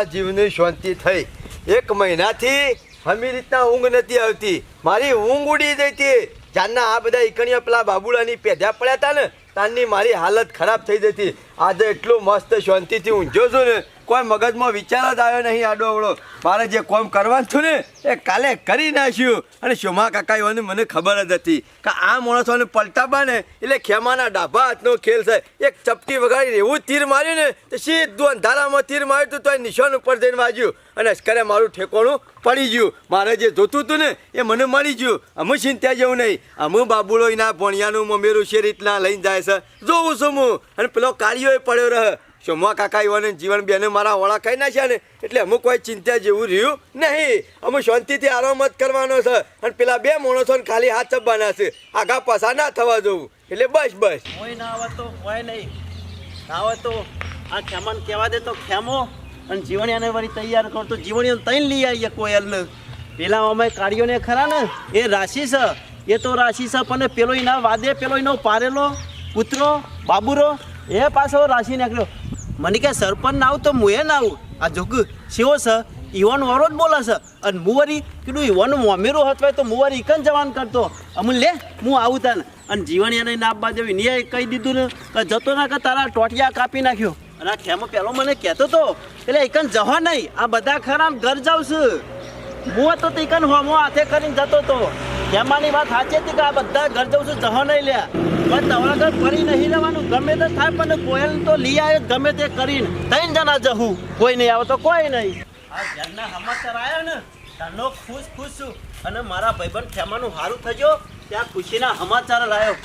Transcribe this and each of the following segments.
મારા જીવની શાંતિ થઈ. એક મહિનાથી હમી રીતના ઊંઘ નથી આવતી. મારી ઊંઘ ઉડી જઈ હતી. જાનના આ બધા ઈકણીયા પેલા બાબુલાની પેધ્યા પડ્યા હતા ને, તાનની મારી હાલત ખરાબ થઈ જતી. આજે એટલું મસ્ત શાંતિથી ઊંઘ્યો છું ને કોઈ મગજમાં વિચાર જ આવ્યો નહીં આડો અવળો. મારે જે કોમ કરવાનું છું ને, એ કાલે કરી નાખ્યું. અને શોમા કાકા એવાની મને ખબર જ હતી કે આ માણસોને પલટાબા ને, એટલે ખેમાના ડાભા હાથનો ખેલ છે. એક ચપટી વગાડી એવું તીર માર્યું ને, તો સીધું અંધારામાં તીર માર્યું હતું, તો એ નિશાન ઉપર જઈને વાજ્યું. અને અશ્કરે મારું ઠેકોણું પડી ગયું. મારે જે જોતું હતું ને, એ મને મળી ગયું. અમુ ચિંતા જેવું નહીં. અમુ બાબુલો એના ભણિયાનું મમેરું છે રીતના લઈને જાય છે. જોઉં છું હું. અને પેલો કાર્યો પડ્યો રહે. સોમવા કાકા, ઈવાને જીવન બેને મારા વળા ખાઈ નાખ્યા ને, એટલે અમુક કોઈ ચિંતા જેવું રહ્યું નહીં. અમે શાંતિથી આરામ જ કરવાનો છે. અને પેલા બે માણસો ખાલી હાથ ચપવાના છે. આગા પાછા ના થવા જવું. એટલે બસ બસ. કોઈ ના આવે તો નહીં. આવે તો આ ખેમાને કહેવા દે તો ખેમો. અને જીવણિયાને વળી તૈયાર કરો તો જીવણિયાને તૈન લઈ આવીએ કોયલને પેલા અમે કાર્યોને ખરા ને, એ રાશિ છે. એ તો રાશિ છે, પણ પેલો એના વાદે, પેલો એનો પારેલો કૂતરો બાબુરો, એ પાછો રાશિ નીકળ્યો. મને કે સરપંચ ના આવું તો મુએ ના આવું. આ જોગ, શિવો છે ઈવન વારો જ બોલે છે. અને મુવારી કીધું ઈવન મોમેરો હતવાય તો મુવારી ઇકન જવાન કરતો. અમુલ, લે હું આવું તને. અને જીવન એને ના આપવા દેવી ને કહી દીધું ને કે જતો ના કે તારા ટોટિયા કાપી નાખ્યો. અને આ ખેમો પહેલો મને કહેતો તો, એટલે એકન જવા નહીં, આ બધા ખરા ઘર જાઉં છું. હું હતો તો એકન હોમો હાથે કરીને જતો તો. ખેમાની વાત સાચી હતી કે આ બધા ઘર જવું છું જવા નહીં લ્યા. પણ તમારા ઘર ફરી નહીં રહેવાનું. ગમે તે થાય, પણ કોયલ તો લઈ આવે ગમે તે કરીને. ત્રણ જણા જવું કોઈ નહીં આવે તો કોઈ નહીં. આ ઘરના સમાચાર આવ્યા ને ઘરનો ખુશ ખુશ છું. અને મારા ભાઈબંધ ખેમાનું સારું થજો, ત્યાં ખુશીના સમાચાર લાવ્યો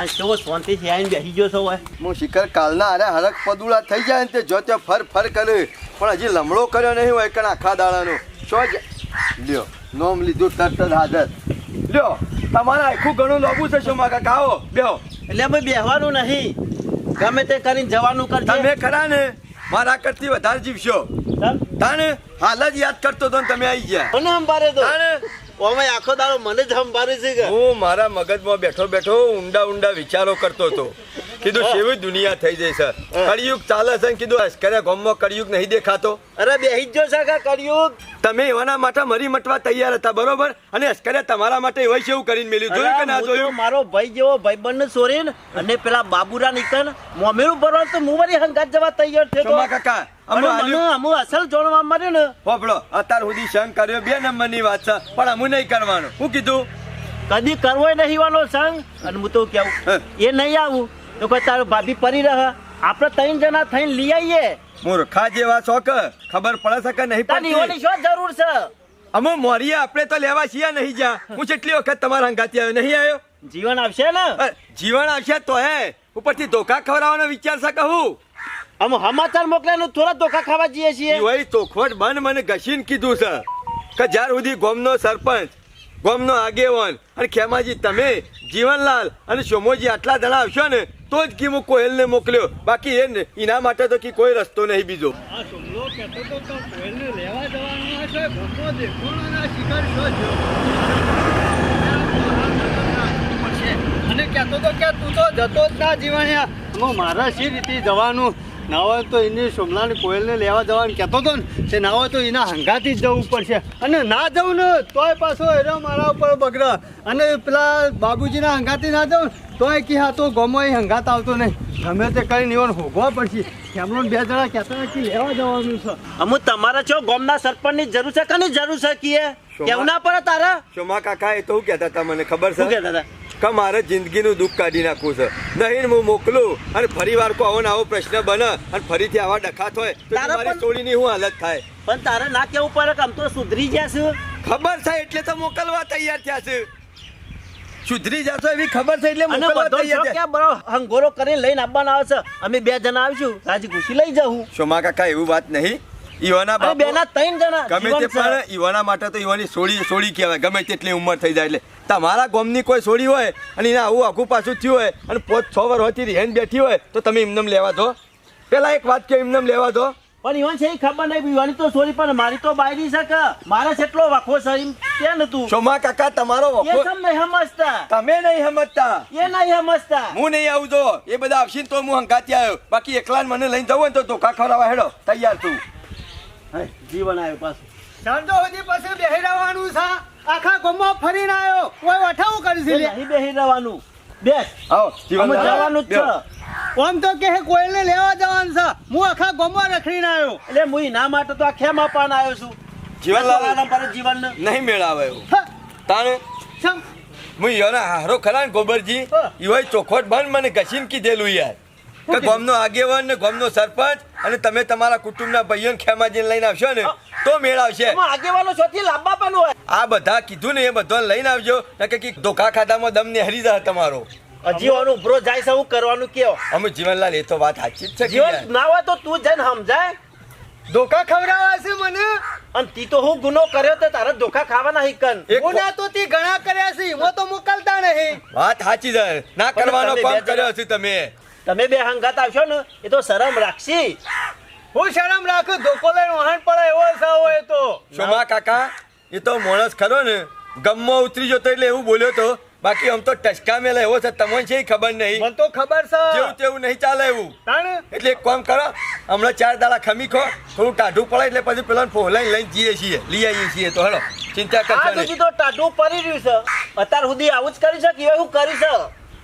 આ કેવો શાંતિથી આવીને બેસી ગયો છો હોય હું શિખર કાલના અરે હરક પદુડા થઈ જાય ને તે જો તે ફર ફર કરે. પણ હજી લમડો કર્યો નહીં હોય કણ આખા દાડાનો. શો લ્યો, નોમ લીધું તરત જ હાજર. લ્યો તમારે આખું ઘણું લોબું છે શું માગા કાવો બેહો. એટલે અમે બેહવાનું નહીં. ગમે તે કરીને જવાનું કર તમે ખરા ને? મારા કરતી વધારે જીવશો. તાને હાલ જ યાદ કરતો તો તમે આવી ગયા. મને સંભારે તો? ઓમે આખો દાડો મને જ સંભાળે છે કે? હું મારા મગજમાં બેઠો બેઠો ઊંડા ઊંડા વિચારો કરતો હતો. કીધું કેવી દુનિયા થઈ જઈ છે. કળિયુગ ચાલે છે કીધું અસ્કરે ગામમાં કળિયુગ નહીં દેખાતો. અરે બેહી જ જો છે કળિયુગ. તમે એવાના માટે મરી મટવા તૈયાર હતા બરોબર? અને અસ્કરે તમારા માટે એવા એવું કરીને મેલ્યું? જોયું કે ના જોયું? મારો ભાઈ જેવો ભાઈબંધ સોરીન અને પેલા બાબુરા નીકળ. મોમેરું ભરવા તો હું મારી હંગાત જવા તૈયાર થયો કાકા અમુ અસલ જોડવા મળ્યું ને. હોપડો અત્યાર સુધી સંગ કર્યો બે નંબરની વાત છે પણ અમુ નહીં કરવાનું. હું કીધું? કદી કરવો નહીં વાનો સંગ. અને હું તો કેવું એ નહીં આવું. તો કોઈ તારું ભાભી પરી રહ. આપણે ત્રણ જણા થઈને લઈ આવીએ મૂર્ખા જેવા શોખ ખબર પડે છે કે નહીં પડતી? ઓની શું જરૂર છે? અમે મોરીએ આપણે તો લેવા છીએ નહીં જ્યાં. હું જેટલી વખત તમારા હંગાતી આવ્યો નહીં આવ્યો? જીવન આવશે ને? જીવન આવશે તો હે. ઉપરથી ધોકા ખવડાવવાનો વિચાર છે કહું આમ સમાચાર મોકલ્યા થોડા ધોકા ખાવા જઈએ છીએ. ભાઈ તોખવટ બન મને ઘસીને કીધું છે કે જ્યાર સુધી ગોમનો સરપંચ ગોમનો આગેવાન અને ખેમાજી તમે જીવનલાલ અને સોમોજી આટલા દડા આવશો ને તો જ કી હું કોયલને મોકલ્યો. બાકી એ એના માટે તો કી કોઈ રસ્તો નહીં બીજો. અને કહેતો તો કે તું તો જતો જ ના જીવણ્યા. મારા શી રીતે જવાનું? ના હોય તો એને સોમલાની કોયલને લેવા જવાનું કહેતો તો ને તે ના હોય તો એના હંગાથી જ જવું પડશે. અને ના જવું ને તોય પાછો એનો મારા ઉપર બગડે. અને પેલા બાબુજીના હંગાથી ના જવું તોય કે હા તો ગમો એ હંગાત આવતો નહીં. ગમે તે કરીને એવન હોગવા પડશે. કેમનો બે જણા કહેતા નથી લેવા જવાનું છે. અમુ તમારા છો ગોમના સરપંચની જરૂર છે કની જરૂર છે કે કેવના કેવું ના પડે તારા? સોમા કાકા એ તો હું કહેતા હતા મને ખબર શું છે કહેતા હતા? કે મારે જિંદગીનું દુઃખ કાઢી નાખવું છે. નહીં હું મોકલું અને ફરી વાર કોઈ આવો ને આવો પ્રશ્ન બને અને ફરીથી આવા ડખાત હોય તો તારા તમારી હું હાલત થાય. પણ તારે ના કેવું પડે કે આમ તો સુધરી જશે ખબર છે એટલે તો મોકલવા તૈયાર થયા છે. સુધરી જશો એવી ખબર છે એટલે મને મોકલવા તૈયાર છો બરો હંગોરો કરીને લઈને આવવાના આવશે અમે બે જણા આવીશું રાજી ખુશી લઈ જાઉં. સોમા કાકા એવું વાત નહીં. ઈવાના બાપુ બે ના બાપુ ત્રણ જણા ગમે તે પણ ઈવાના માટે તો ઈવાની સોળી સોળી કહેવાય ગમે તેટલી ઉંમર થઈ જાય એટલે. તમારા ગામની કોઈ સોળી હોય અને એના આવું આખું પાછું થયું હોય અને પોત છ વર હોતી રહેન બેઠી હોય તો તમે એમને લેવા દો. પેલા એક વાત કે એમને લેવા દો. પણ ઈવન છે ખબર નહીં ઈવાની તો સોરી પણ મારી તો બાયરી છે કે મારે જેટલો વખો છે એમ કે નતું તું સોમા કાકા તમારો વખો એ નહીં સમજતા. તમે નહીં સમજતા. એ નહીં સમજતા. હું નહીં આવું જો. એ બધા આવશે તો હું હંગાતી આવ્યો. બાકી એકલા મને લઈને જવું ને તો ધોકા ખવડાવવા હેડો. તૈયાર છું જીવન આવ્યું પાછું. સાંજો સુધી પછી બેહી રહેવાનું છે. આખા ગામમાં ફરીને આવ્યો કોઈ વઠાવું કરી છે લે. નહીં બેસી રહેવાનું બેસ. આવો જીવન જવાનું જ છે. આમ તો કે કોઈને લેવા જવાનું છે. હું આખા ગામમાં રખડીને આવ્યો એટલે હું એના માટે તો આ ખેમ આપવાના આવ્યો છું. જીવનલાલ પર જીવન નહીં મેળાવે હા, તાણે? સમ હું યોના હારો ખરા ને ગોબરજી હા. ઈવોય ચોખવટ બંધ મને ઘસીને કીધેલું યાર. કે ગામનો આગેવાન ને ગામનો સરપંચ અને તમે તમારા કુટુંબના ભાઈઓને ખેમાજીને લઈને આવશો ને તો મેળ આવશે. આગેવાનો સોથી લાંબા પણ હોય. આ બધા કીધું ને એ બધો લઈને આવજો. નકે કે ધોકા ખાતામાં દમ નેહરી જાય તમારો. હજી ઓનું ઉભરો જાય છે હું કરવાનું કેવો અમે જીવનલાલ એ તો વાત સાચી જ છે. જીવન ના હોય તો તું જઈને સમજાય. ધોકા ખવડાવવા છે મને. અને તી તો હું ગુનો કર્યો તો તારે ધોખા ખાવાના હિકન એક ગુના તો તી ઘણા કર્યા છે એમાં તો મોકલતા નહીં. વાત સાચી છે. ના કરવાનો કામ કર્યો છે તમે. તમે બે હંગાત આવશો ને એ તો શરમ રાખશી. હું શરમ રાખું? ધોકો લઈને વાહન પડે એવો સાવ હોય તો. શોમા કાકા? એ તો માણસ ખરો ને ગમમાં ઉતરી જતો એટલે એવું બોલ્યો તો. બાકી આમ તો ટચકા મેલા એવો છે તમને છે ખબર નહીં. મને તો ખબર છે. જેવું તેવું નહીં ચાલે એવું. તાણ? એટલે એક કામ કરો હમણાં ચાર દાડા ખમી ખો થોડું ટાઢું પડે એટલે પછી પેલા ફોલાઈ લઈને જઈએ છીએ લઈ આવીએ છીએ તો હેલો. ચિંતા કરતા તો ટાઢું પડી રહ્યું છે. અત્યાર સુધી આવું જ કરી શકીએ એવું કરી છે.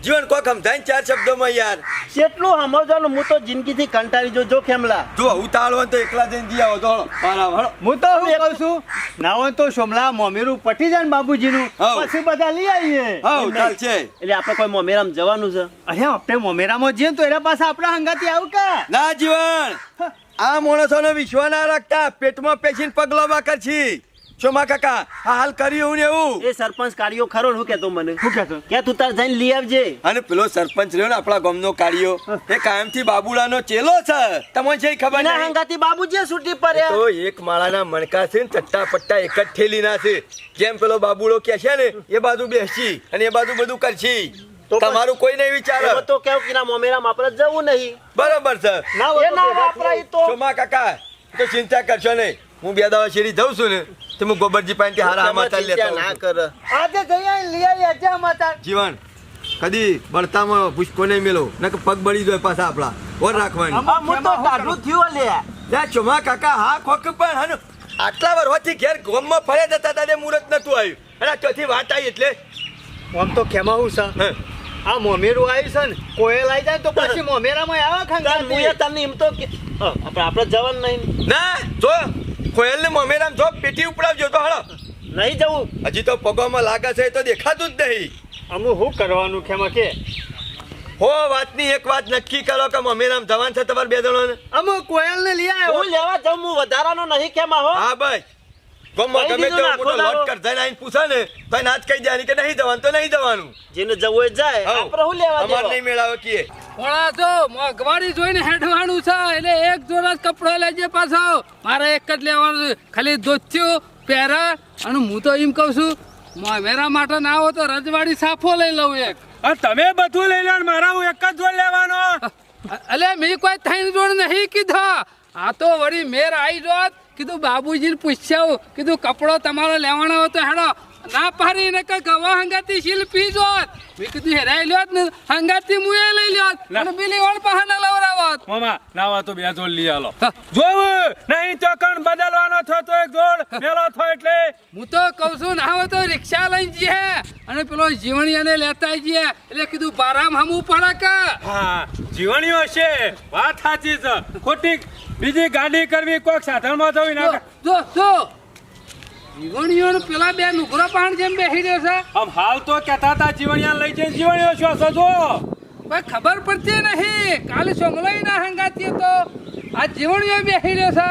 જીવન કોક સમજાય ચાર શબ્દોમાં યાર. કેટલું સમજવાનું હું તો જિંદગીથી કંટાળી જો જો કેમલા જો ઉતાળો તો એકલા જઈને જી આવો તો મારા બરાબર હું તો શું કહું છું? ના હોય તો સોમલા મોમેરું પટી જાય ને બાબુજીનું. પછી બધા લઈ આવીએ. હા ચાલ છે. એટલે આપણે કોઈ મોમેરામ જવાનું છે? અરે આપણે મોમેરામાં જઈએ તો એના પાસે આપણા હંગાથી આવું કા? ના જીવન. આ માણસોનો વિશ્વાસ ના રાખતા. પેટમાં પેશીને પગલોમાં કરછી શોમા કાકા આ હાલ કર્યું ને એવું? એ સરપંચ કાર્યો ખરો હું કેતો મને? હું કેતો? કે તું તાર જઈને લઈ આવજે? અને પેલો સરપંચ રહ્યો ને આપણા ગામનો કાળિયો એ કાયમથી બાબુલાનો ચેલો છે. તમને જે ખબર ના હંગાતી બાબુજી છૂટી પડ્યા. તો એક માળાના મણકા છે ને ચટ્ટા પટ્ટા એક જ ઠેલીના છે. જેમ પેલો બાબુડો કે છે ને એ બાજુ બેસી અને એ બાજુ બધું કરશી. તો તમારું કોઈ નહીં વિચાર. તો કેવું કે ના મોમેરા માપરા જવું નહીં. બરાબર છે. ના એ ના વાપરાય તો. ચોમા કાકા તો ચિંતા કરશો નહીં. હું બે દાવા શેરી જઉં છું ને તો હું ગોબરજી પાણી હારા સમાચાર લેતો ના કર. આજે જઈ લઈ આવીએ અજા માતા જીવન કદી બળતામાં પુષ્પો નહીં મેલો? નકર પગ બળી જાય પાછા આપણા. ઓર રાખવાની. આ હું તો ટાઢું થયું લે. લે ચોમા કાકા હા ખોક પણ હન. આટલા વર્ષથી ઘેર ગોમમાં ફર્યા જતા તારે તે મુહૂર્ત નતું આવ્યું. અને ચોથી વાત આવી એટલે. આમ તો ખેમાવું છે સા? આ મોમેરું આવ્યું છે ને કોયલ આવી જાય તો પછી મોમેરામાં આવે ખાંગા હું તને એમ તો આપણે આપણે જવાનું નહીં. ના જો. કોયલ ને મમેરામ જો પેટી ઉપડાવજો તો હળો નહીં જવું. હજી તો પગોમાં લાગે છે તો દેખાતું જ નહીં. અમુ શું કરવાનું કેમ કે? હો વાતની એક વાત નક્કી કરો કે મમેરામ જવાન છે તમારે બે જણોને? અમુ કોયલ ને લઈ આવ્યો. હું લેવા જાઉં હું વધારાનો નહીં કેમ હો. હા ભાઈ. ગોમમાં કહી ગમે દીધું મોટો આખો દાડો. લોટ કરતા પૂછે ને તો એને આજ કહી દેવાની કે નહીં જવાનું તો નહીં જવાનું જેને જવું હોય જાય આપણે હું લેવા દેવા અમાર નહીં મેળાવે કીએ પણ છો તો મોંઘવારી જોઈને હેઠવાનું છે એટલે એક જોડા જ કપડો લેજે પાછો મારે એક જ લેવાનું છે ખાલી ધોત્યું પહેરા અને હું તો એમ કહું છું મેરા માટે ના આવો તો રજવાડી સાફો લઈ લઉં એક તમે બધું લઈ લો મારા હું એક જ જોડ લેવાનો અલે મેં કોઈ થઈને જોડ નહીં કીધો આ તો વળી મેર આવી જોત કીધું બાબુજીને પૂછ્યા કીધું કપડો તમારો લેવાનો હતો હેડો. ના પાડી ને કઈ ગવા હંગાતી શિલ્પી જોત. મેં કીધું હેરાઈ લ્યો ને હંગાતી મુએ લઈ લ્યો અને પેલી વણ પહાના લવરાવત મામા નાવા તો બે જોડ લઈ આલો. જોવું નહીં તો કણ બદલવાનો થયો તો એક જોડ. મેલો થયો એટલે. હું તો કહું છું ના હોય તો રિક્ષા લઈને જઈએ. અને પેલો જીવણીયાને લેતા જઈએ. એટલે કીધું બારામ હમું પડે કે હા જીવણીઓ છે. વાત સાચી છે. ખોટી બીજી ગાડી કરવી કોઈક સાધનમાં જવી ના જો જો. જીવણીઓને પેલા બે નુકરો પાણ જેમ બેસી રહ્યો છે. આમ હાલ તો કહેતા હતા જીવણીયા લઈ જઈને જીવણીઓ છો છો જો કોઈ ખબર પડતી નહીં. કાલે સોમલોઈ ના હંગાતી તો આ જીવણીઓ બેસી રહ્યો છે.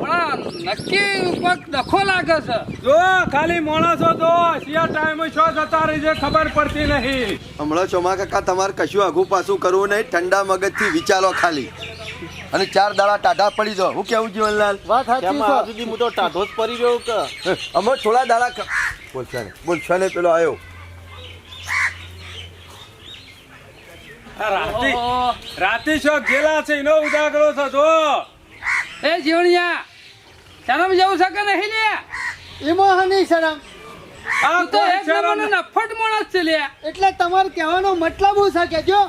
પણ આ નક્કી કોઈક ડખો લાગે છે. જો ખાલી માણસો તો શિયા ટાઈમ છો જતા રહી છે ખબર પડતી નહીં. હમણાં ચોમા કાકા તમારે કશું આઘું પાછું કરવું નહીં. ઠંડા મગજથી વિચારો ખાલી. અને ચાર દાડા ટાઢા પડી જાઓ. હું કેવું જીવનલાલ? વાત સાચી હું તો ટાઢો જ પડી ગયો કે? અમે થોડા દાડા બોલશા ને. બોલશા ને પેલો આવ્યો રાતી રાતે છો ગેલા છે એનો ઉજાગરો થતો જો. એ જીવણિયા શરમ જવું છે કે નહીં લે? એમાં હની શરમ. આ તો એક નંબરનો નફટ માણસ છે લે. એટલે તમારે કહેવાનો મતલબ હું છે કે જો?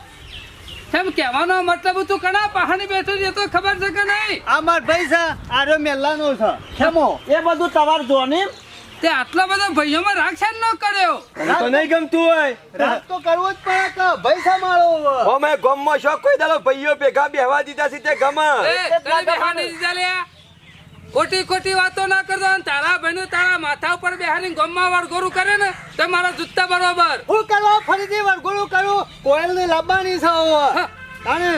તેમ કહેવાનો મતલબ તું કણા પહાડી બેઠો છે તો ખબર છે કે નહીં? આ માર ભાઈ છે આરો મેલ્લાનો છે. ખેમો એ બધું તમાર જોની તે આટલો બધો ભાઈઓમાં રાગ છે ન કર્યો. તો નહીં ગમતું હોય. રાગ તો કરવો જ પડે કે ભાઈ સાંભળો ઓ મેં ગમમાં શોખ કોઈ દાડો ભાઈઓ ભેગા બેહવા દીધા છે તે ગમે. એ, તને બેહાડી દીધા લે. ખોટી ખોટી વાતો ના કરતો અને તારા ભાઈ તારા માથા ઉપર બેહાડી ગમમાં વળગોરું કરે ને તો મારા જૂતા બરોબર. હું કરવા ફરીથી વરઘોડું કરું? કોયલ ને લાવવાની છે થવો અને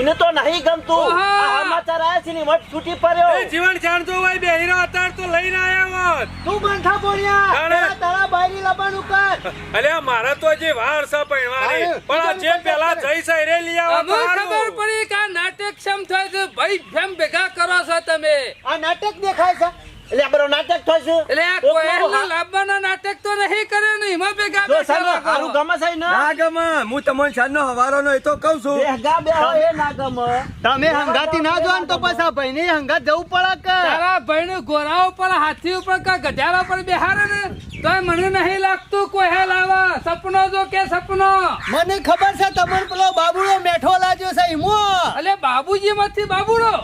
એને તો નહીં ગમતું. સમાચાર આયા છે ને વટ છૂટી પડ્યો. એ જીવન જાણતો હોય બેહીરો અતાર તો લઈને આયા હોત. તું બંધા બોલ્યા. તારા તારા બાયરી લાવવાનું કર અલે મારા તો જે વાર છે પૈણવાની પણ આ જે પેલા જઈ સૈરે લઈ આવો ખબર પડી કે નાટક શેમ થાય છે. ભાઈ ફેમ ભેગા કરો છો તમે. આ નાટક દેખાય છે. એટલે આ નાટક થાય એટલે આ કોયલને નાટક તો નહીં કર્યો ને એમાં ભેગા જો બેસા હારું ગમે છે ને? ના ગમે હું તમને સાંજનો હવારોનો એ તો કહું છું. બેહગા બેહો એ ના ગમે. તમે હંગાતી ના જો તો પાછા ભાઈ ને હંગાત જવું પડે કે? તારા ભાઈ ઘોડા ઉપર હાથી ઉપર કે પર ઉપર બેહારે ને તો મને નહીં લાગતું કોઈ લાવા. સપનો જો કે સપનો. મને ખબર છે તમને પેલો બાબુડો મેઠો લાગ્યો છે ઈમો. અલે બાબુજી માંથી બાબુડો.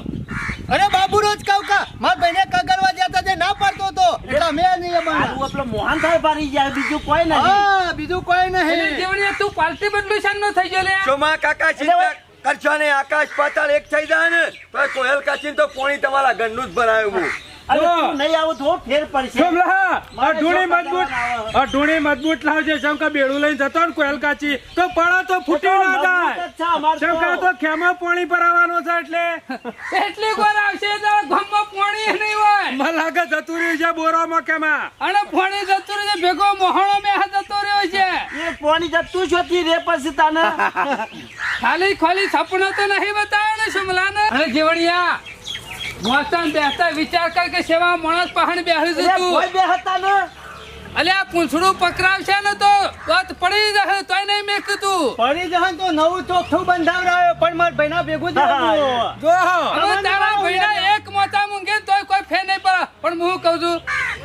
અરે બાબુ રોજ કહું કા. માર ભાઈને કગરવા જતા તે ના પાડતો તો એટલે મેં નહીં અમારા આપણો મોહન થાય પારી જાય બીજું કોઈ નહીં. હા બીજું કોઈ એટલે નહીં જેવડી તું પાલટી બદલું શાન નો થઈ ગયો લે. ચોમા કાકા ચિંતા કરશો ને આકાશ પાતાળ એક થઈ જાય ને તો કોયલ કાચીન તો પોણી તમારા ઘરનું જ બનાવ્યું અરે તું નહીં આવું તો ફેર પડશે. સોમલા, આ મારે ઢૂંઢી જો મજબૂત કઢાવવાના આવે. આ ઢૂંઢી મજબૂત લાવજે. શંકા બેડું લઈને જતો ને કોયલ કાચી. તો પડા તો ફૂટી ના મજબૂત જ છે જાય શંકા તો. ખેમા પાણી ભરાવાનો છે એટલે. એટલી ગોળ આવશે? તો ગામમાં પોણી નહીં હોય. મને લાગે જતું રહ્યું છે બોરામાં કેમાં અને પોણી જતું રહ્યું છે, ભેગો મોહણો હાથ જતો રહ્યો છે. એ પાણી જતું જોતી રે પછી તને. ખાલી ખોલી સપનો તો નહીં બતાવે ને શમલાને? અને જીવણિયા મોસમ બેસતા વિચાર કર કે સેવા માણસ પહાડ બેહરી અરે તું. કોઈ બે હતા ને. અલે આ પૂંછડું પકડાવશે ને તો વાત પડી જશે તોય નહીં મેં કીધું પડી જહન તો નવું ચોખ્ઠું બંધાવડાયો પણ માર ભાઈના ભેગું જ જો હવે તારા ભાઈના એક મોટા મૂંગે તોય કોઈ ફેર નહીં પડે. પણ હું કહું છું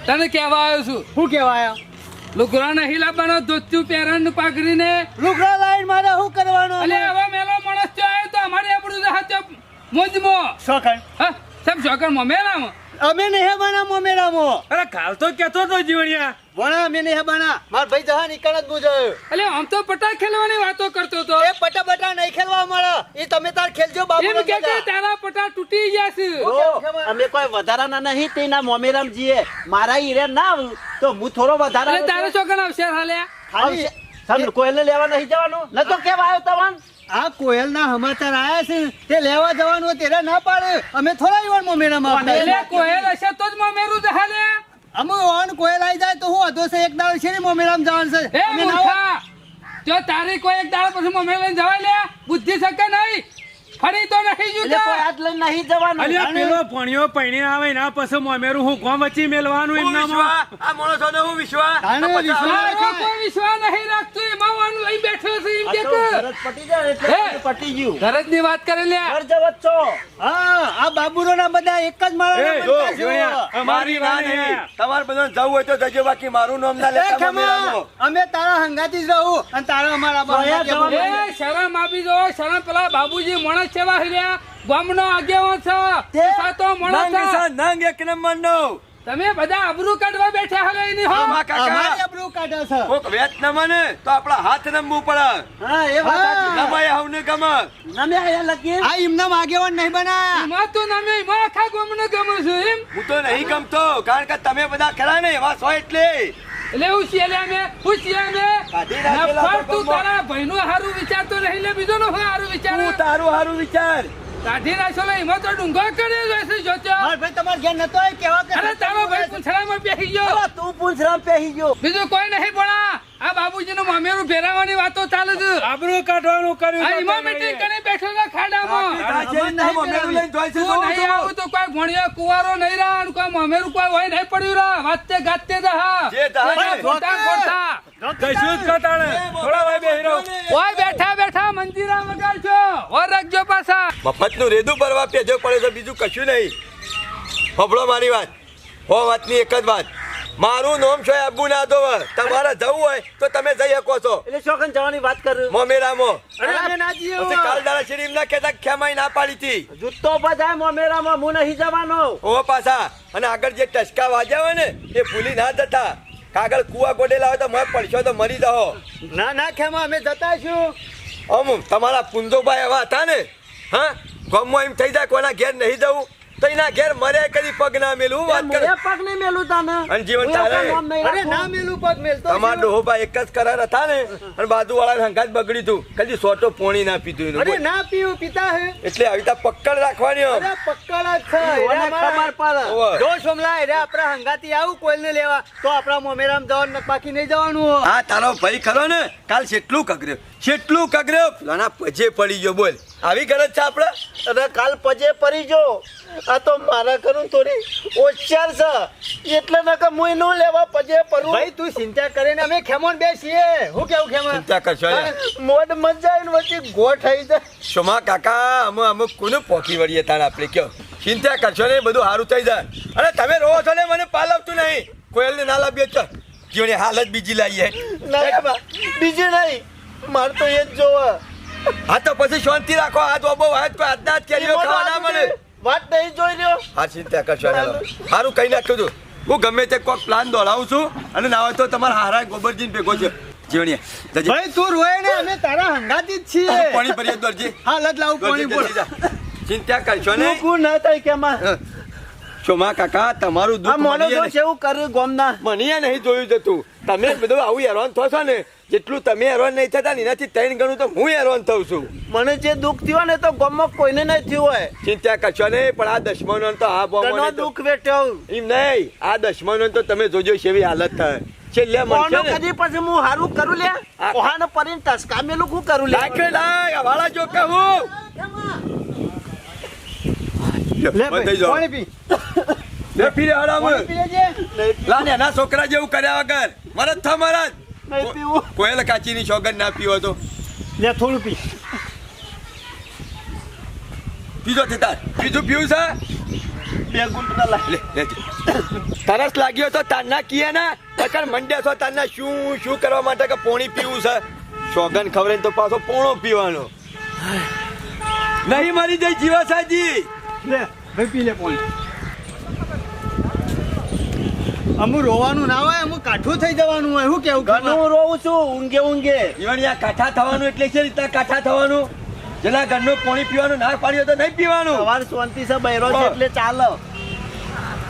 તને કહેવા આવ્યો છું. શું કહેવાય લુગડા નહીં લાવવાનો ધોતું પહેરણ પાઘરીને લુકરા લાઈન મારે શું કરવાનું? અલે હવે મેલો માણસ જો આવ્યો તો અમારે આપણું જહાજ મોજમો. શું શોખન હા? સબ જોકર મમેલામાં અમે નહીં બના મોમેરામાં. અરે કાલ તો કેતો તો જીવણિયા. વણા અમે નહીં બના માર ભાઈ જહા નીકળ જ મુજાયો અલે આમ તો પટા ખેલવાની વાતો કરતો તો. એ પટા બટા નહીં ખેલવા મળે એ તમે તાર ખેલજો બાબુ એમ કે કે તારા પટા તૂટી ગયા છે. અમે કોઈ વધારાના નહીં તેના મોમેરામ જીએ. મારા ઈરે ના આવું તો હું થોડો વધારા તારો છોકરા આવશે હાલ્યા? ખાલી સામે કોઈને લેવા નહીં જવાનું? ન તો કેવા આવ્યો તવાન આ કોયલ ના સમાચાર આયા છે તે લેવા જવાનું તેરા ના પાડે. અમે થોડા ઈવન મોમેરામાં એટલે આપતા કોહેલ હશે તો જ મમેરું જ હાલ્યા અમે ઓન કોયલ આવી જાય તો હું અધો છે એક દાડો છે ને મોમેરામ જવાનું છે. એ મૂર્ખા જો તારી કોઈ એક દાડો પછી મોમેરા જવાય લે બુદ્ધિ શકે નહીં? ફરી તો નહીં એટલે હાથ લઈને નહીં જવાનું. અલ્યા પેલો ભણ્યો પૈણી આવે ના પછી મોમેરું હું કોમ વચ્ચે મેલવાનું એમનામાં? વિશ્વા આ માણસોને હું વિશ્વા? તાણે આ પછી વિશ્વા. આવે. મારો કોઈ વિશ્વાસ નહીં રાખતું એમાં વાનું લઈ બેઠો છે એમ કે ગરજ પટી જાય એટલે પટી ગયું. ઘરજની વાત કરે લે ઘર જવો છો. હા આ બાબુરો ના બધા એક જ છે. મારી ના નહીં તમારે બધા જવું હોય તો જજો બાકી મારું નામ ના લેતા અમે તારા હંગાતી જ રહું અને તારા અમારા બાબા શરમ આપી દો શરમ પેલા બાબુજી માણસ સેવા હર્યા ગામનો આગેવાન છે. તે સાતો માણસ નંગ એક નંબરનો. તમે બધા આબરૂ કાઢવા બેઠા હવે એની હો. મા કાકા. અમારી આબરૂ કાઢે છે. કોક વેત ન મને તો આપડા હાથ નમવું પડે. હા એ વાત. નમાય હવને ગમે. નમે આયા લગી આ એમના આગેવાન નહીં બનાયા મા તો નમે એમાં આખા ગામને ગમે છે એમ. હું તો નહીં ગમતો કારણ કે તમે બધા ખરા ને એવા છો એટલે. એટલે હું છીએ અમે હું અમે. નફર તું. તારા ભાઈનું હારું વિચારતો નહીં લે બીજો નો હારું વિચાર. તું તારું હારું વિચાર. કાઢી નાખો લે એમાં તો ડુંગો કરે જશે જોત્યો મારા ભાઈ તમારે ઘેર નતો કેવા કે અરે તારો ભાઈ પૂંછડામાં પેહી ગયો. તું પૂંછરામ પેહી ગયો. બીજું કોઈ નહીં ભણા. આ બાબુજીનું મામેરું ફેરાવાની વાતો ચાલે છે. આબરૂ કાઢવાનું કર્યું આ તો એમાં મીટિંગ કરી બેઠો છે ખાડામાં. આ છે લઈને જોઈ છે તું નહીં આવું તો કોઈ ભણ્યો કુવારો નહીં રહા અને કોઈ મામેરું કોઈ હોય નહીં પડ્યું રહા. વાતે ગાતે રહા જે ખોટા કશું જ કટાણે થોડા ભાઈ બેહીરો ઓય બેઠા બેઠા મંદિરા વગાડજો ઓર રાખજો પાછા. મફતનું રેદું ભરવા પેજો પડે છે બીજું કશું નહીં. ફફડો મારી વાત. હો વાતની એક જ વાત. મારું નામ છે અબ્બુ ના દો તમારે જવું હોય તો તમે જઈ શકો છો. એટલે શોખન જવાની વાત કરું. મોમેરામાં. અરે અમે ના જઈએ પછી કાલ દાડા શરીફ ના કહેતા ખેમાઈ ના પાડી હતી. જૂતો બધાય મોમેરામાં હું નહીં જવાનો. ઓ પાછા. અને આગળ જે ટસકા વાજ્યા હોય ને એ ભૂલી ના જતા. કાગળ કુવા ગોડેલા હોય તો મેં પડશો તો મરી જાઓ. ના ના ખેમા અમે જતા છું અમ તમારા પુંજોભાઈ એવા હતા ને હા? ગામમાં એમ થઈ જાય કોના ઘેર નહીં જવું. તો એના ઘેર મરે કદી પગ ના મેલું? વાત કરે. પગ નહીં મેલું તને. અને જીવન. એનું નહીં અરે ના મેલું પગ મેલતો તમારા ડોહોબા એક જ કરાર હતા ને? અને બાજુ વાળા હંગાત બગડી તું. કદી સોટો પોણી ના પીધું એનું. અરે ના પીવું પીતા હે. એટલે આવી તા પક્કડ રાખવાની અરે પક્કડ જ છે. મને ખબર પર જો સોમલા એરા આપણા હંગાતી આવું કોઈને લેવા તો આપણા મોમેરામ જવાનું ન બાકી નહીં જવાનું હા તારો ભાઈ ખરો ને. કાલ કેટલું કગર્યો. કેટલું કગર્યો. લાના પજે પડી ગયો બોલ. આવી ગરજ છે આપણે? અને કાલ પજે પરી જો. આ તો મારા કરું થોડી હોશિયાર છે. એટલે ન કે મુયનું લેવા પજે પરું. ભાઈ તું ચિંતા કરીને અમે ખેમોન બેસીએ. હું કેવું ખેમોન? ચિંતા કરશો મોડ મત મજા ને વચ્ચે ગોઠ આવી જાય. શોમા કાકા અમે અમે કોને પોકી વળીએ તાણ આપણે કયો? ચિંતા કરશો ને બધું સારું થઈ જાય. અરે તમે રહો છો ને મને પાલવતું નહીં. કોયલને ના લાવીએ તો જીવની હાલત બીજી લાવીએ. ના બીજું નહીં. મારે તો એ જ જોવા. હા તો પછી શાંતિ રાખો. હાથ ઓબો હાથ કોઈ હાથના હાથ કેરીઓ ખાવા ના મળે. વાત નહીં જોઈ લ્યો. હા ચિંતા કરશો ને સારું કહી નાખ્યું છું હું ગમે તે કોઈક પ્લાન દોડાવું છું અને ના હોય તો તમારા હારા ગોબરજી ભેગો છે. જીવણીએ ભાઈ તું રોય ને અમે તારા હંગાતી જ છીએ. પાણી ભરીએ દોરજી હાલત લાવું પાણી બોલ. જા. ચિંતા કરશો ને દુઃખ ના થાય કે માં શોમા કાકા તમારું દુઃખ મોનો એવું કર્યું ગોમના. મને નહીં જોયું જતું. તમે બધું આવું હેરાન થશો ને જેટલું તમે હેરાન નહીં થતા એનાથી ત્રણ ગણું તો હું હેરાન થઉં છું. મને જે દુઃખ થયું ને તો ગમમાં કોઈને નહીં થયું હોય. ચિંતા કરશો નહીં પણ આ દશમનો તો આ બહુ બોમોને દુઃખ વેઠ્યો. એમ નહીં આ દશમનો તો તમે જોજો એવી હાલત થાય. છેલ્લે મળશે ને. કદી પછી હું હારું કરું લે? કોહાને પરીને ટસકા મેલું હું કરું લે? લાગે લાખ વાળા જો કહું લે બંધ થઈ ભાઈ જાઓ. પાણી પી લે પીરે હરામ. પાણી પી લેજે લાને એના છોકરા જેવું કર્યા વગર. મરદ થા પીવું. કોયલ કાચીની સોગંદ ના પીવો તો. લે થોડું પી. પીજો તે તાર. બીજું પીવું છે? ના. તરસ લાગ્યો તો તારના કીએ ના? તકર મંડ્યા છો તારના શું શું કરવા માટે કે પોણી પીવું છે? સોગન ખવરે તો પાછો પોણો પીવાનો. નહીં મારી જાય જીવાસાજી લે ભાઈ પી લે પાણી અમુ રોવાનું ના હોય અમુ કાઠું થઈ જવાનું હોય. શું કેવું ખેમા? હું રોઉં છું ઊંઘે ઊંઘે. જીવણિયા કાઠા થવાનું એટલે છે રીતના કાઠા થવાનું. જેના ઘરનું પાણી પીવાનું ના પાડ્યો તો નહીં પીવાનું. સવાર શાંતિ છે બૈરો છે એટલે ચાલે.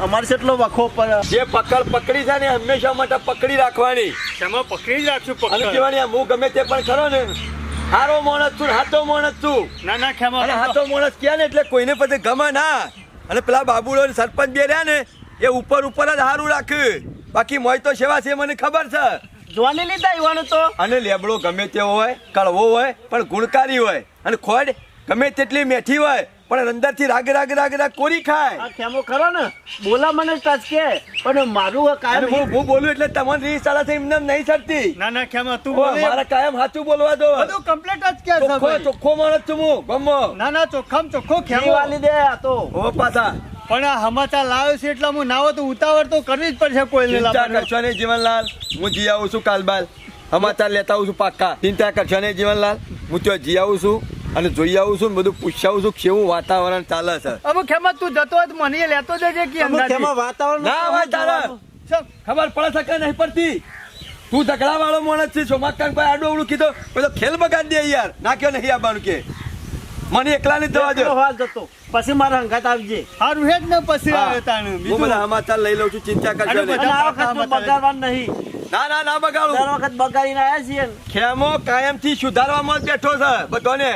અમારે એટલો વખો પર જે પકડ પકડી છે ને હંમેશા માટે પકડી રાખવાની. ખેમા પકડી જ રાખશું પકડી? જીવણિયા હું ગમે તે પણ ખરો ને. હારો માણસ છું હાથો માણસ છું. ના ના ખેમા અને હાથો માણસ ક્યાં ને એટલે કોઈને પછી ગમે ના. અને પેલા બાબુડો સરપંચ બે રહ્યા ને એ ઉપર ઉપર જ હારું રાખ્યું બાકી મોય તો સેવા છે મને ખબર છે. જોવાની લીધા યુવાને તો? અને લેબડો ગમે તેવો હોય કડવો હોય પણ ગુણકારી હોય. અને ખોડ ગમે તેટલી મેઠી હોય પણ અંદરથી રાગ રાગ રાગ રાગ કોરી ખાય. આ ખેમો ખરો ને? બોલા મને ટચકે પણ મારું આ કાયમ હું હું બોલું એટલે તમારી રી સાલા છે એમને નહીં સરતી ના ના ખેમો તું બોલ. મારે કાયમ સાચું બોલવા દો. બધું કમ્પ્લીટ જ કે ચોખ્ખો ચોખ્ખો માણસ છું હું ગમો. ના ના ચોખ્ખામ ચોખ્ખો ખેમો વાલી લીધે આ તો. ઓ પાછા. પણ આ હમાચા લાવ્યો છે એટલે હું નાવો તો ઉતાવળ તો કરવી જ પડશે કોઈને ચિંતા. કરશો નહીં જીવનલાલ. હું જી આવું છું કાલબાલ હમાચાર લેતા આવું છું પાક્કા. ચિંતા કરશો નહીં જીવનલાલ. હું ત્યાં જી આવું છું. અને જોઈ આવું છું બધું બધું આવું છું કેવું વાતાવરણ ચાલે છે. હવે ખેમા તું જતો હોય તો મને એ લેતો જજે કે. વાતાવરણ ના હોય તારે ખબર પડે છે કે નહીં પડતી? તું ઝઘડા વાળો માણસ છે સોમાકાન ભાઈ આડું અવડું કીધું પેલો ખેલ બગાડ દે યાર. નાખ્યો નહીં આવવાનું કે. મને એકલા ને જવા દો. હાલ જતો. પછી મારા હંગાત આવજે. હારું હેડ ને પછી આવે તાણ. હું બીજું? બધા સમાચાર લઈ લઉં છું ચિંતા કરજો નહીં. આ વખત તો બગાડવાનું નહીં. ના ના ના બગાડું. દર વખત બગાડીને આવ્યા છીએ ને. ખેમો કાયમથી સુધારવામાં જ બેઠો છે બધાને.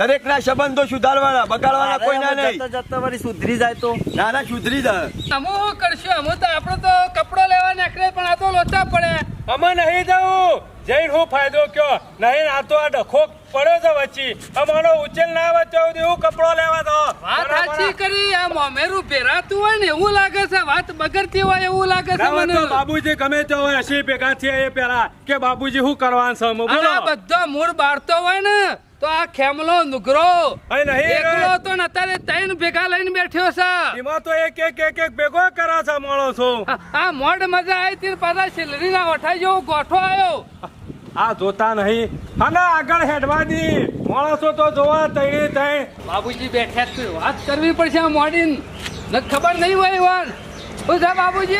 દરેકના સંબંધો સુધારવાના બગાડવાના કોઈના નહીં. જતા વળી સુધરી જાય તો. ના ના સુધરી જાય. અમે કરશું અમે તો આપણે તો કપડો લેવા નીકળે પણ આ તો લોચા પડે. અમે નહીં જવું. જઈને હું ફાયદો કયો? નહીં આ તો આ ડખો પડ્યો છે વચ્ચે. અમારો ઉચેલ ના ત્યાં હું કપડો લેવા દો વાત સાચી કરી આ મોમેરું ભેરાતું હોય ને એવું લાગે છે વાત બગડતી હોય એવું લાગે છે મને. બાબુજી ગમે તે હોય હસી ભેગા થયા એ પેલા કે બાબુજી શું કરવાનું છે? આ બોલો. બધો મૂળ બાળતો હોય ને. તો આ ખેમલો નુગરો. અહીં નહીં એકલો તો ને અત્યારે તૈન ભેગા લઈને બેઠ્યો છે. એમાં તો એક એક એક એક ભેગો કરા છે માણસો આ- આ મોડ મજા આવી તીર પાછા પાછા સિલરીના વઠાઈ જેવો ગોઠો આવ્યો આ જોતા નહીં. અને આગળ હેડવા દી માણસો તો જોવા તૈણી તૈણ. બાબુજી બેઠા જ વાત કરવી પડશે આ મોડીન. ન ખબર નહીં હોય ઈવાન શું છે બાબુજી.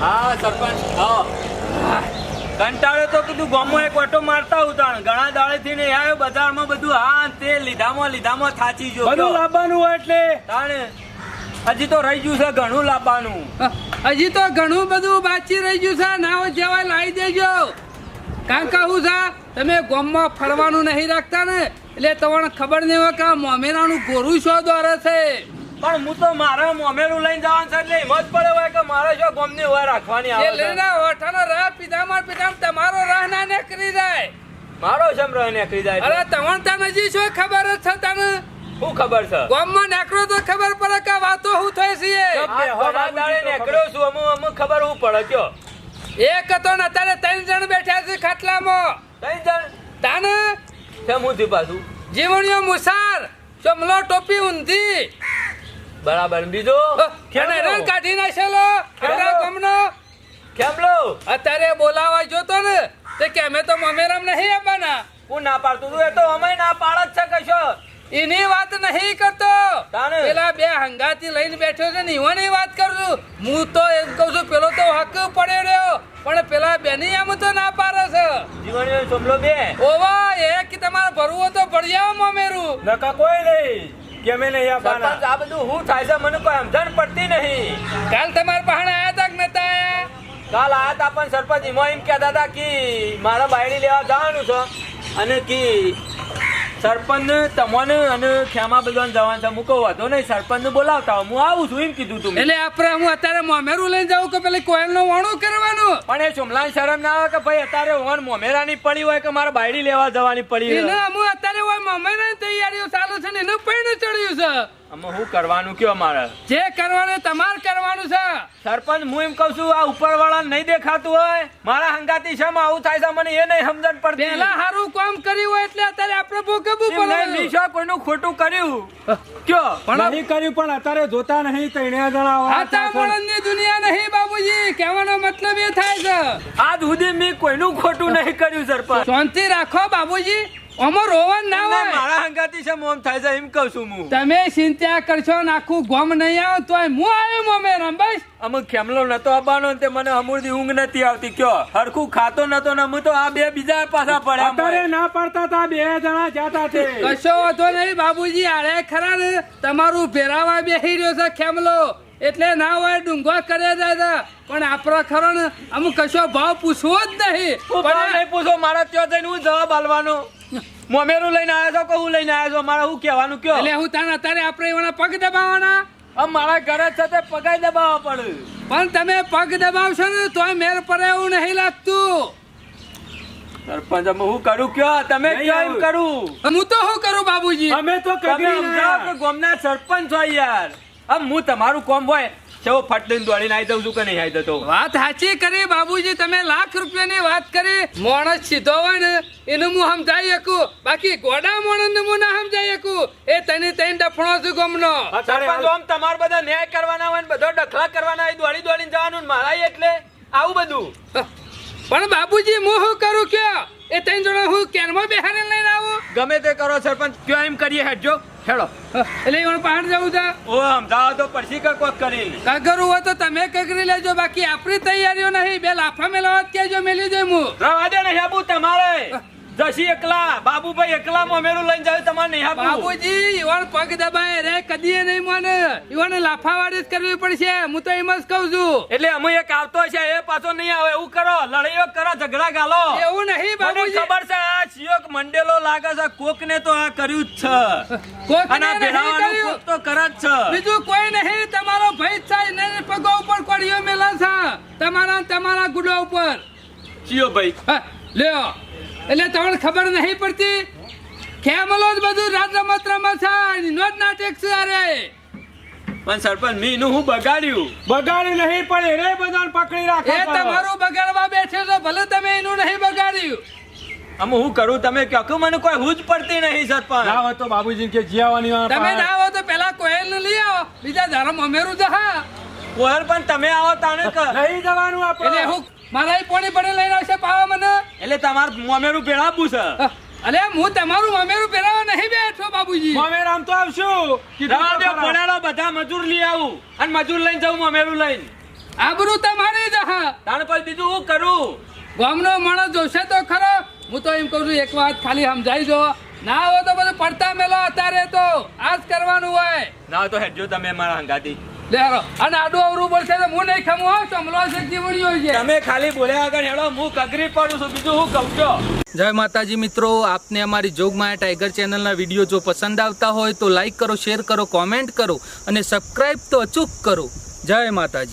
હા સરપંચ આવો. કંટાળે તો કીધું ગામમાં એક વટો મારતા ઉતાણ. ઘણા દાડેથી ને આવ્યો બજારમાં બધું હા તે લીધામાં લીધામાં થાચી જો બધું લાવવાનું હોય એટલે? તાણે હજી તો રહી ગયું છે ઘણું લાવવાનું હજી તો ઘણું બધું બાચી રહી ગયું છે. નાવ જેવા લાવી દેજો. કારણ કે હું છે તમે ગામમાં ફરવાનું નહીં રાખતા ને એટલે તમને ખબર નહીં હોય કે મોમેરાનું ગોરું શો દોરે છે. પણ હું તો મારા મોમેરું લઈને જવાનું છે એટલે હિંમત પડે હોય કે મારે જો ગોમની હોય રાખવાની આવે છે. લીલા ઓઠાનો રાહ પીધામાં પીધામાં તમારો રાહ ના નીકળી જાય. મારો શમ રહે નીકળી જાય અરે તમણ ત્યાં હજી શું ખબર જ છે તને? શું ખબર છે? ગામમાં નીકળો તો ખબર પડે કે વાતો હું થઈ છે. દાડે નીકળ્યો છું અમુક અમુક ખબર હું પડે કયો એક હતો ને અત્યારે ત્રણ જણ બેઠા છે ખાટલામાં. ત્રણ જણ? તાને? કેમ હું થી પાછું? જીવણીઓ મુસાર ચમલો ટોપી ઊંધી. બરાબર. બીજો? અને રણ કાઢી નાખેલો? ખેડા ગામનો? ખેમલો અત્યારે બોલાવા જોતો ને તે કે અમે તો મમેરામ નહીં આવવાના હું ના પાડતું તું એ તો અમે ના પાડ જ છે કશો. એની વાત નહીં કરતો? પેલા બે હંગાથી લઈને બેઠો છે ને ઈવાની વાત કરું છું. હું તો એમ કહું છું પેલો તો હક પડ્યો રહ્યો પણ પેલા બેની આમ તો ના પાડે છે. જીવન સમલો બે. ઓવા એ કે તમારે ભરવું તો ભરી આવો મમેરું. નકા કોઈ નહીં. કે અમે નહીં આપવાના આ બધું શું થાય છે મને કોઈ સમજણ પડતી નહીં. કાલ તમારા પહાડ આયા તક નતા આયા? કાલ આયા તા પણ સરપંચ એમાં એમ કહેતા હતા કે મારા બાયડી લેવા જવાનું છે. અને કી સરપંચ તમને અને ખેમા બધાને જવાનું છે હું કહું વાંધો નહીં સરપંચ બોલાવતા. હું આવું છું એમ કીધું તું એટલે આપણે હું અત્યારે મોમેરું લઈને જાઉં કે પેલી કોયલ નો વાણું કરવાનું? પણ એ ચોમલા શરમ ના આવે કે ભાઈ અત્યારે ઓન મોમેરાની પડી હોય કે મારે બાયડી લેવા જવાની પડી હોય? હું અત્યારે હોય મોમેરાની તૈયારીઓ ચાલુ છે ને એનું પૈણું ચડ્યું છે. આમાં શું કરવાનું કયો મારે? જે કરવાનું તમારે કરવાનું છે. સરપંચ હું એમ કઉ છું આ ઉપરવાળા નહીં દેખાતું હોય? મારા હંગાતી શેમ આવું થાય છે મને એ નહીં સમજણ પડતી. પહેલા સારું કામ કર્યું હોય એટલે અત્યારે આપણે ભોગવવું પડે નિશા કોઈનું ખોટું કર્યું? કયો? પણ નહીં કર્યું પણ અત્યારે જોતા નહીં તઈને જણા વાત હાથા દુનિયા નહીં બાબુજી કહેવાનો મતલબ એ થાય છે. આજ સુધી મેં કોઈનું ખોટું નહીં કર્યું સરપંચ. શાંતિ રાખો બાબુજી આમાં રોવાનું ના હોય. મારા હંગાતી છે ઓમ થાય છે એમ કહું છું હું. તમે ચિંતા કરશો ને આખું ગોમ નહીં આવો તોય હું આવ્યો મોમેરામ બસ અમુક ખેમલો નતો આવવાનો ને તે મને અમૂર્તિ ઊંઘ નથી આવતી. કયો હરખું ખાતો નતો ને હું તો આ બે બીજા પાછા પડ્યા અત્યારે. ના પડતા હતા બે જણા જતા તે કશો વાંધો નહીં બાબુજી આરે ખરા ને તમારું ભેરાવા બેસી રહ્યો છે ખેમલો. એટલે ના હોય ડુંગો કરે જાય છે. પણ આપણો ખરો ને અમુક કશો ભાવ પૂછવો જ નહીં. પણ નહીં પૂછો મારા ત્યાં જઈને હું જવાબ આલવાનો. મોમેરું લઈને આવ્યા છો કે હું લઈને આવ્યા છો? મારે હું કહેવાનું કયો? એટલે હું તાને અત્યારે આપણે એવાના પગ દબાવવાના? મારા ઘરે છે તે પગાઈ દબાવવા પડે. પણ તમે પગ દબાવશો ને તોય મેર પડે એવું નહીં લાગતું. સરપંચ અમે હું કરું કયો? તમે કયો એમ કરું? હું તો શું કરું બાબુજી? અમે તો કદી સમજાવો કે ગામના સરપંચ હોય યાર. આમ હું તમારું કોમ હોય. ચલો ફટ દઈને દોડીને આવી દઉં છું કે નહીં આવી જતો વાત સાચી કરી બાબુજી તમે લાખ રૂપિયાની વાત કરી. માણસ સીધો હોય ને એનું હું સમજાઈ શકું. બાકી ગોડા માણસ હું ના સમજાઈ શકું. એ તને તને ડફણો છું ગમનો. આમ તમારે બધા ન્યાય કરવાના હોય ને બધો ડખલા કરવાના હોય દોડી દોડીને જવાનું મારા એટલે. આવું બધું. પણ બાબુજી હું શું કરું કયો? એ ત્રણ જણા હું કેરમાં બેહારે લઈને આવું? ગમે તે કરો સરપંચ કયો એમ કરીએ હેડજો હેડો. એટલે હું પહાડ જવું છે? ઓ સમજાવો તો પછી કે કોક કરીને કગરું હોય તો તમે કગરી લેજો બાકી આપણી તૈયારીઓ નહીં. બે લાફા મેલાવા કેજો મેલી દે હું રવા દે નહીં આબુ તમારે. જશી એકલા બાબુભાઈ એકલા મોમેરું લઈને જાય તમારે નેહા બાબુજી ઈવાન પગ દબાય રે કદીએ નહીં મને. ઈવાને લાફાવાળી જ કરવી પડશે હું તો એમ જ કહું છું. એટલે અમે એક આવતો છે એ પાછો નહીં આવે એવું કરો લડાઈઓ કરો ઝઘડા ગાલો. એવું નહીં બાબુજી. ખબર છે આ શિયોક મંડેલો લાગે છે કોક ને તો આ કર્યું જ છે. કોક ને કર્યું. કોક તો કરે જ છે. બીજું કોઈ નહીં તમારો ભાઈ છે થાય ને પગો ઉપર કોડીઓ મેલા છે. તમારા તમારા ગુડા ઉપર. ચિયો ભાઈ લ્યો. એટલે તમને ખબર નહીં પડતી? કેમલો જ બધું રાત રમત રમત છે એનો જ નાટક છે અરે. પણ સરપંચ મી નું હું બગાડ્યું. બગાડી નહીં પણ એને બધાને પકડી રાખે એ તમારું બગાડવા બેઠે તો ભલે તમે એનું નહીં બગાડ્યું. આમ હું કરું તમે કહો. મને કોઈ હું જ પડતી નહીં સરપંચ. ના હોય તો બાબુજી કે જીયાવાની તમે ના આવો તો પેલા કોયલ ને લઈ આવો. બીજા ધર્મ અમેરું તો હા. કોયલ પણ તમે આવો તાને ક નહીં જવાનું એટલે આપણે હું મારા ઈ પોણી પડે લઈને આવશે પાવા મને. એટલે તમારે મોમેરું પહેરાવું છે. અલે હું તમારું અમેરું પહેરાવા નહીં બેઠો બાબુજી. અમે રામ તો આવશું. દો, ખરા. બધા મજૂર લઈ આવું અને મજૂર લઈને જાઉં મોમેરું લઈને. આબરૂ તમારે જ હા. તાણ પછી બીજું હું કરું? ગામનો માણસ જોશે તો ખરો. હું તો એમ કહું છું એક વાત ખાલી સમજાઈ જો. ના હોય તો બધું પડતા મેલો અત્યારે તો. આજ કરવાનું હોય. ના તો હેડજો તમે મારા હાલો. અને આડું અવરું બોલશે તો હું નહીં ખમું હો સમલો છે જીવણીઓ છે. તમે ખાલી બોલ્યા આગળ હેડો હું કગરી પડું છું. બીજું હું કહું છું. જય માતાજી મિત્રો આપને અમારી જોગમાયા ટાઈગર ચેનલના વીડિયો જો પસંદ આવતા હોય તો લાઈક કરો શેર કરો કોમેન્ટ કરો અને સબસ્ક્રાઈબ તો અચૂક કરો. જય માતાજી.